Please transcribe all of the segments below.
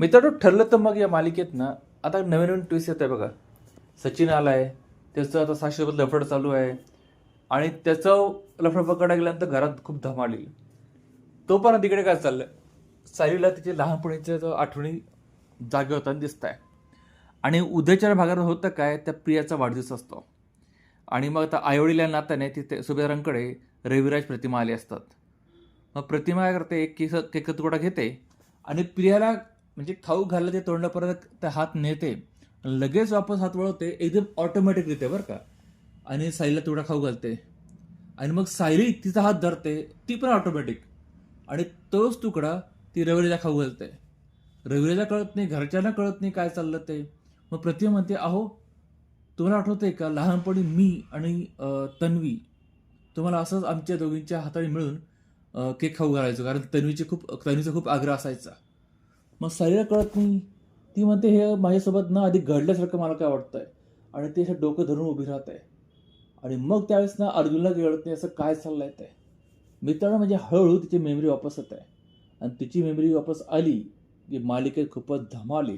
मित्रांनो ठरलं तर मग या मालिकेत ना आता नवीन नवीन ट्विस्ट येत आहे बघा. सचिन आला आहे त्याचं आता साक्षीसोबत लफड चालू आहे. आणि त्याचं लफड पकडायला गेल्यानंतर घरात खूप धमाल येईल. तो पण तिकडे काय चाललं सायलीला तिचे लहानपणीच्या आठवणी जागे होताना दिसत आहे आणि उद्याच्या भागात होतं काय त्या प्रियाचा वाढदिवस असतो. आणि मग आता आईवडील या नात्याने तिथे सुभेदारांकडे रविराज प्रतिमा आले असतात. मग प्रतिमा काय करते? एक केस केक तुकडा घेते आणि प्रियाला म्हणजे खाऊ घाललं ते तोंडापर्यंत ते हात नेते लगेच वापस हात वळवते एकदम ऑटोमॅटिकरित्या बरं का. आणि साईला तुकडा खाऊ घालते. आणि मग सायली तिचा हात धरते ती पण ऑटोमॅटिक आणि तोच तुकडा ती रवीला खाऊ घालते. रवीला कळत नाही घरच्यांना कळत नाही काय चाललं ते. मग प्रतिमा म्हणते अहो तुम्हाला आठवतंय का लहानपणी मी आणि तन्वी तुम्हाला असंच आमच्या दोघींच्या हाताने मिळून केक खाऊ घालायचो. कारण तन्वीचे खूप तन्वीचा खूप आग्रह असायचा. मग सारीला कळत नाही. ती म्हणते हे माझ्यासोबत ना आधी घडल्यासारखं मला काय वाटतंय? आणि ते असं डोकं धरून उभी राहत आहे. आणि मग त्यावेळेस ना अर्जुनला कळत नाही असं काय चाललंय ते. मित्रांनो म्हणजे हळूहळू तिची मेमरी वापस येत आहे. आणि तिची मेमरी वापस आली की मालिकेत खूपच धमाली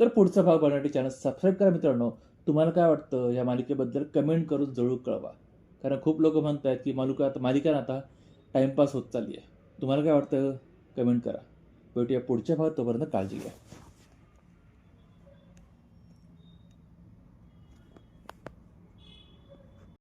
तर पुढचा भाग बनवण्यासाठी चॅनल सबस्क्राईब करा मित्रांनो. तुम्हाला काय वाटतं? या मालिकेबद्दल कमेंट करून जरूर कळवा. कारण खूप लोक म्हणत आहेत की मालिका आता मालिका ना आता टाईमपास होत चालली आहे. तुम्हाला काय वाटतं? कमेंट करा. भेटूया पुढच्या भागात तोपर्यंत काळजी घ्या.